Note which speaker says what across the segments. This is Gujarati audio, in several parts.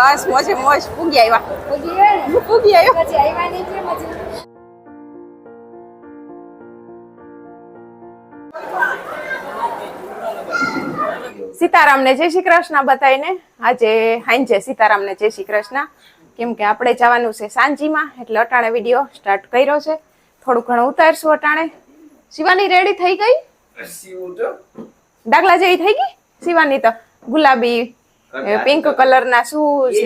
Speaker 1: બસ મોજે મોજ. પૂગી આવ્યા. પૂગી આવ્યો સીતારામને જય શ્રી કૃષ્ણ બતાવીને. આજે હાંજે સીતારામને જય શ્રી કૃષ્ણ. કેમ કે આપણે જવાનું છે સાંજીમાં એટલે અટાણે વીડિયો સ્ટાર્ટ કર્યો છે. થોડું ઘણું ઉતારશું અટાણે. શિવાની રેડી થઈ ગઈ? દાખલા જેવી થઈ ગઈ? શિવાની તો. ગુલાબી પિંક કલરના શૂઝ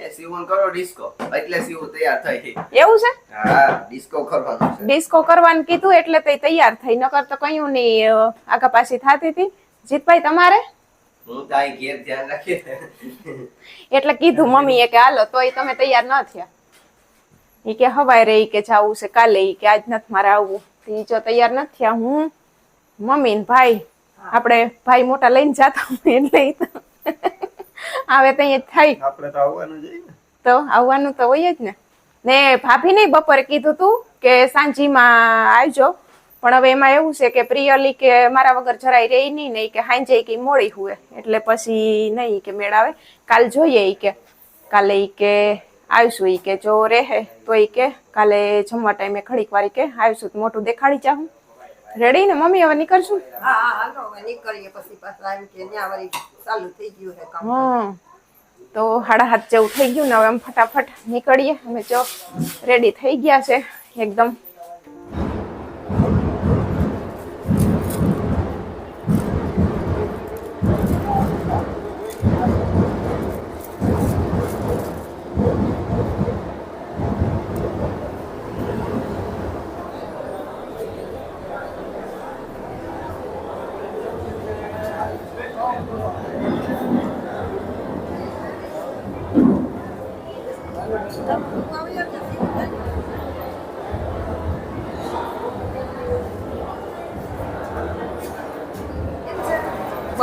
Speaker 2: એ સીવણ કરો ડિસ્કો એટલે સીવું તૈયાર થઈ.
Speaker 1: એવું છે?
Speaker 2: હા ડિસ્કો કરવાનું છે.
Speaker 1: ડિસ્કો કરવાનું કીધું એટલે તે તૈયાર થઈ. નકર તો કયું નહીં આગા પાછી થતી હતી જીતભાઈ તમારે?
Speaker 2: હું તો ઘેર ધ્યાન રાખી
Speaker 1: એટલે કીધું મમ્મીએ કે હાલો તોય તમે તૈયાર ન થયા. ઈ કે હવાય રે કે જાવું છે કાલે ઈ કે આજ નથી મારે આવવું. ઈ જો તૈયાર નથી થયા હું મમ્મી ને ભાઈ આપણે ભાઈ મોટા લઈને જાતા એટલે આવે તો અહીંયા થઈ
Speaker 2: આપણે તો આવવાનું જોઈએ
Speaker 1: તો આવવાનું તો હોય જ ને. ને ભાભી ને બપોરે કીધું તું કે સાંજીમાં આવજો. પણ હવે એમાં એવું છે કે પ્રિયલી કે મારા વગર જરાય રહી નહીં ને ઈ કે હાંજે કે મોડી હુએ. એટલે પછી નહીં કે મેળ આવે કાલ જોઈએ ઈ કે. કાલે ઈ કે આવીશું ઈ કે જો રહે તો ઈ કે. કાલે જમવા ટાઈમે ઘડીક વાર કે આવીશું મોટું દેખાડી જાઉં. રેડી ને મમ્મી હવે નીકળશું?
Speaker 3: હા હા હાલો હવે નીકળીએ પછી પાછા એમ કે ત્યાં વળી ચાલુ થઈ ગયું છે કામ.
Speaker 1: હા તો હાડા હાથ જેવું થઈ ગયું ને હવે આમ ફટાફટ નીકળીએ. અમે જો રેડી થઈ ગયા છે એકદમ.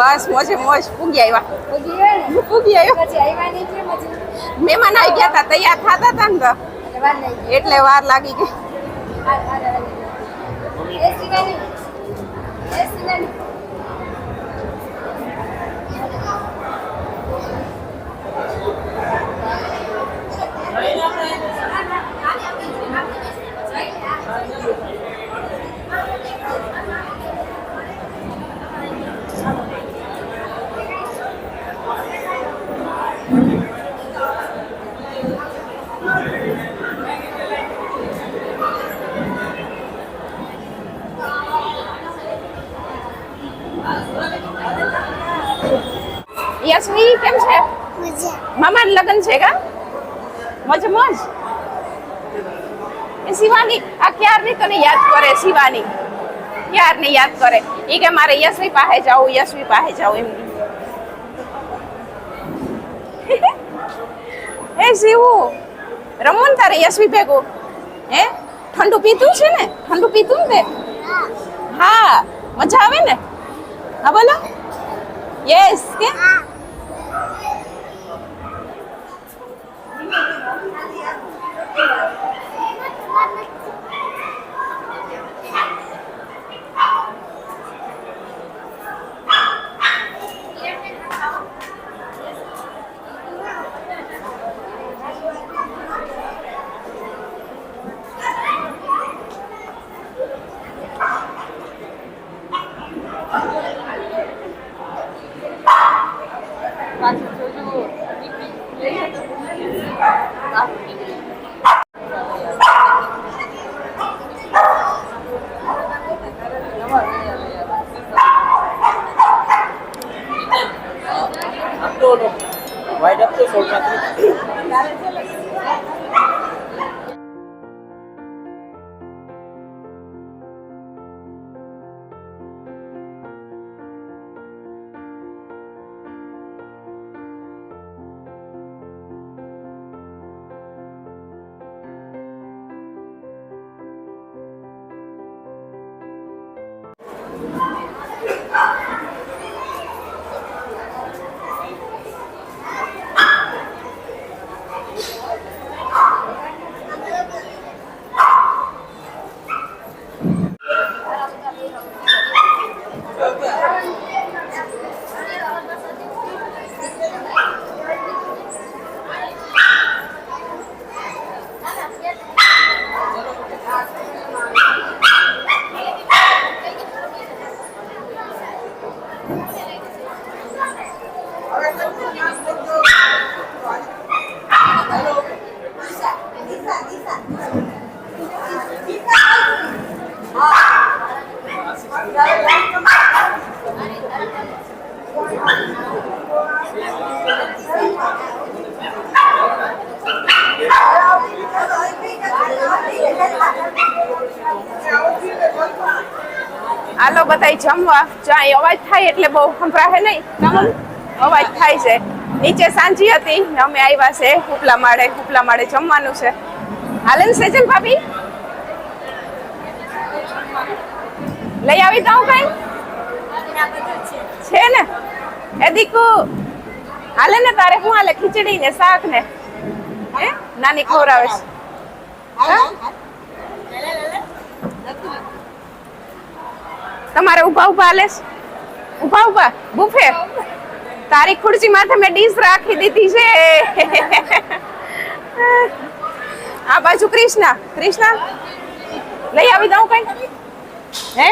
Speaker 1: બસ મોજે મોજ. પૂગી આવ્યા. પૂગી આવ્યો મહેમાન આવી ગયા હતા તૈયાર થતા હતા ને તો. એટલે વાર લાગી ગઈ. યશવી કેમ છે? મામા લગ્ન છે કા? મોજ મોજ? એ શિવાની આ ક્યારની તને યાદ કરે શિવાની? ક્યારની યાદ કરે? એ કે મારે યશવી પાસે જાવું યશવી પાસે જાવું એમ. હે શિવુ રમવું ને તારે યશવી ભેગું? હે? ઠંડુ પીતું છે ને? ઠંડુ પીતું ને તે? હા મજા આવે ને? હા બોલો. યસ કે
Speaker 4: Thank you.
Speaker 1: આલો બધા જમવા. જો અહીં અવાજ થાય એટલે બહુ સંભળાશે નહીં. અવાજ થાય છે. નીચે સાંજી હતી. ને અમે આવ્યા છે ઉપલા માળે ઉપલા માળે જમવાનું છે. હાલે સેજલ ભાભી? લઈ આવી દઉં કઈ છે ને? એ દીકુ હાલે ને તારે? હું હાલે? ખીચડી ને શાક ને? હે? નાની ખવડાવે છે. હા? તમારે ઊભા ઊભા હાલે ઊભા ઊભા બુફે. તારી ખુરશી માથે મેં ડીશ રાખી દીધી છે. આ બાજુ કૃષ્ણા. કૃષ્ણા લઈ આવી દઉં કઈ? હે?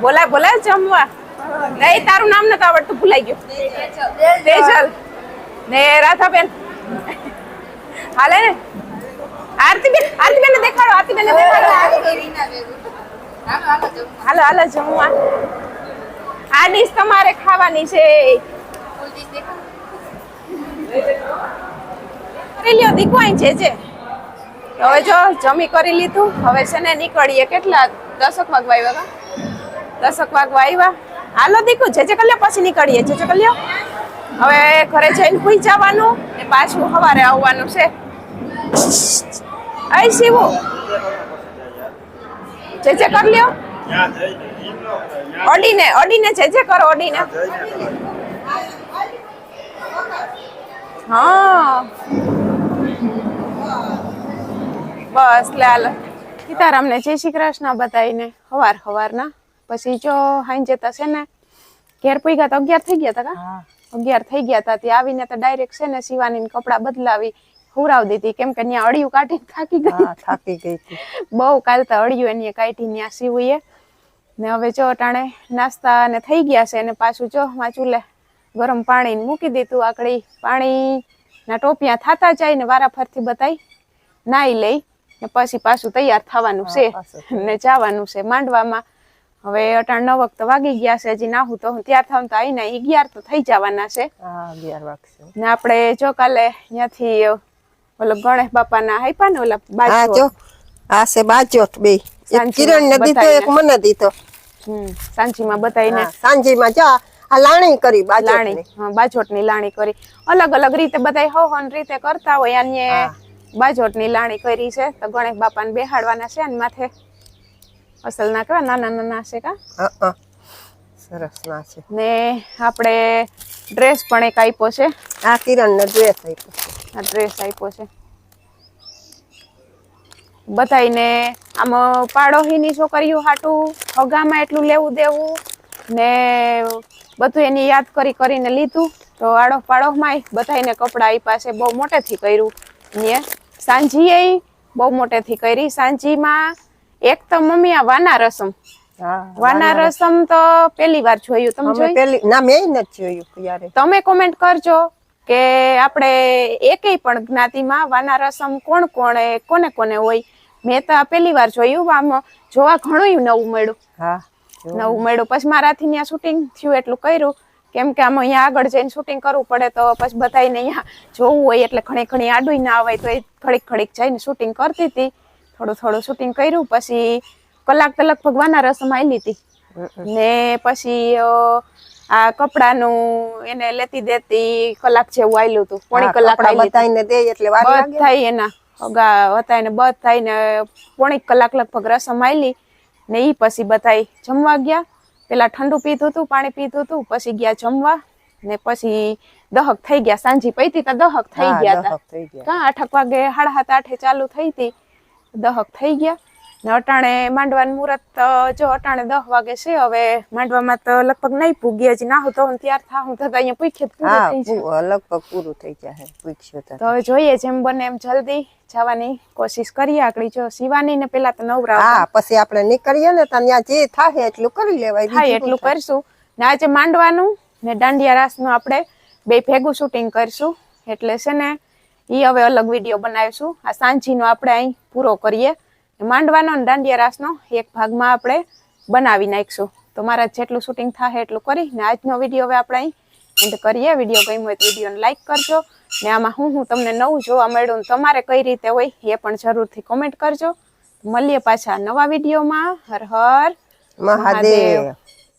Speaker 1: બોલા બોલા જમવા. નહીં તારું નામ નતું આવડતું ભૂલાઈ ગયું. તેજલ ને રાધાબેન. હાલે ને? આરતીબેન આરતીબેન દેખાડો આરતીબેન ને દેખાડો હાલો હાલો જમવા. આ ડીશ તમારે ખાવાની છે. કરી લ્યો દીકુ અહીં છે જે. હવે જો જમી કરી લીધું હવે છે ને નીકળીએ. કેટલા દસક વાગવા આવ્યા દસક વાગવા આવ્યા હાલો દીકુ જે જે કલ્યો પછી નીકળીએ. જે જે કલ્યો હવે ઘરે જઈને સુઈ જવાનું ને પાછું સવારે આવવાનું છે. અહીં શિવુ. જે જે કર લ્યો ઓડીને ઓડીને જે જે કરો ઓડીને હા. બસ લાલ. સીતારામને જય શ્રી કૃષ્ણ બતાવીને હવાર હવારના. પછી જો હાઈ તો છે ને ઘેર પૂગ્યા તો અગિયાર થઈ ગયા હતા કા? અગિયાર થઈ ગયા હતા ત્યાં આવીને તો ડાયરેક્ટ છે ને શિવાની કપડા બદલાવી હુરાવ દીધી. કેમ કે ત્યાં અડિયું કાઢીને થાકી ગઈ
Speaker 3: થાકી ગઈ
Speaker 1: બહુ કાલ તો અડિયું એની કાઢી ત્યાં સીવુએ ને હવે જો અટાણે નાસ્તા ને થઈ ગયા છે ને પાછું જો માં ચૂલે ગરમ પાણી ને મૂકી દીધું આકડી પાણી ના ટોપિયા થતા જાય ને વારા ફરથી બતાઈ નાઈ લઈ ને પછી પાછું તૈયાર થવાનું છે ને જવાનું છે માંડવામાં. હવે અટાણ નવ વખત વાગી ગયા છે હજી નાહું તો હું ત્યાર થાવ તો આવીને અગિયાર તો થઈ જવાના છે.
Speaker 3: હા અગિયાર વાગશે.
Speaker 1: ને આપણે જો કાલે ત્યાંથી ઓલો ગણેશ બાપાના આપ્યા ને ઓલા બાજુ
Speaker 3: આ છે બાજોટ બે. કિરણ ને દીધો એક મને દીધો.
Speaker 1: સાંચીમાં બતાવીને
Speaker 3: હા, સાંજીમાં જા આ લાણી કરી
Speaker 1: લાણી હા, બાજોટની લાણી કરી. અલગ અલગ રીતે બધા હો હન રીતે કરતા હોય અને. બાજોટની લાણી કરી છે. તો ગણેશ બાપાને બેહાડવાના છે અને માથે. અસલ ના કેવા નાના નાના છે કા?
Speaker 3: હા સરસ ના છે.
Speaker 1: ને આપણે ડ્રેસ પણ એક આપ્યો છે.
Speaker 3: આ કિરણ ને ડ્રેસ આપ્યો
Speaker 1: આ ડ્રેસ આપ્યો છે. બધાઈને આમ પાડોહીની છોકરીઓ હાટું હગામાં એટલું લેવું દેવું ને બધું એની યાદ કરી કરીને લીધું. તો આડોશ પાડોશમાં બધાઈને કપડાં આપ્યા છે બહુ મોટેથી કર્યું. ને સાંજીએ બહુ મોટેથી કરી. સાંજીમાં એક તો મમ્મી આ વાના રસમ. વાના રસમ તો પહેલી વાર જોયું. તમે
Speaker 3: જોયું ના મેં નથી જોયું
Speaker 1: તમે કોમેન્ટ કરજો કે આપણે એકેય પણ જ્ઞાતિમાં વાના રસમ કોણ કોણે કોને કોને હોય? મેં તો આ પહેલી વાર જોયું આમ જોવા ઘણું નવું મળ્યું.
Speaker 3: હા
Speaker 1: નવું મળ્યું. પછી મારાથી ત્યાં શૂટિંગ થયું એટલું કર્યું. કેમ કે આમ અહીંયા આગળ જઈને શૂટિંગ કરવું પડે તો પછી બધાને અહીંયા જોવું હોય એટલે ઘણી ઘણી આડું ના આવે તો એ ઘડીક ઘડીક જઈને શૂટિંગ કરતી હતી. થોડું થોડું શૂટિંગ કર્યું પછી કલાક તલક ભગવાનના વાના રસમ આવેલી હતી. ને પછી આ કપડાનું એને લેતી દેતી કલાક જેવું આવેલું હતું. પોણી કલાક.
Speaker 3: બધાયને દે એટલે વાર લાગે
Speaker 1: બધાય એના. હતા એને બધાય ને પોણીક કલાક લગભગ રસમ આવેલી ને એ પછી બધાય જમવા ગયા. પેલા ઠંડુ પીધું હતું પાણી પીધું હતું પછી ગયા જમવા ને પછી દહક થઈ ગયા. સાંજી પૈતી તો દહક થઈ ગયા હતા કા આઠક વાગે સાડા સાત આઠે ચાલુ થઈ હતી દહક થઈ ગયા. અટાણે માંડવાનું મુહૂર્ત જો અટાણે દહ વાગે છે હવે માંડવામાં તો લગભગ નહીં પૂગી હજી ના તો ત્યાર થા હું થતા અહીંયા પૂછે પૂરું થઈ જાય
Speaker 3: લગભગ પૂરું થઈ જાય પૂછ્યું તો.
Speaker 1: હવે જોઈએ જેમ બને એમ જલ્દી જવાની કોશિશ કરીએ આગળ જો સીવાની ને પેલા તો નવરા
Speaker 3: હા પછી આપણે નીકળીએ ને ત્યાં જે થાય એટલું કરી લેવાય
Speaker 1: થાય એટલું કરશું. ને આજે માંડવાનું ને દાંડિયા રાસનું આપણે બે ભેગું શૂટિંગ કરશું. એટલે છે ને એ હવે અલગ વીડિયો બનાવીશું. આ સાંજીનો આપણે અહીં પૂરો કરીએ. માંડવાનો અને દાંડિયા રાસનો એક ભાગમાં આપણે બનાવી નાખીશું. તો મારા જેટલું શૂટિંગ થાય એટલું કરી ને આજનો વીડિયો હવે આપણે એન્ડ કરીએ. વીડિયો ગમ્યો હોય તો વિડીયોને લાઈક કરજો. ને આમાં હું હું તમને નવું જોવા મળ્યું તમારે કઈ રીતે હોય એ પણ જરૂરથી કોમેન્ટ કરજો. મળીએ પાછા નવા વિડીયોમાં હર હર
Speaker 3: મહાદેવ.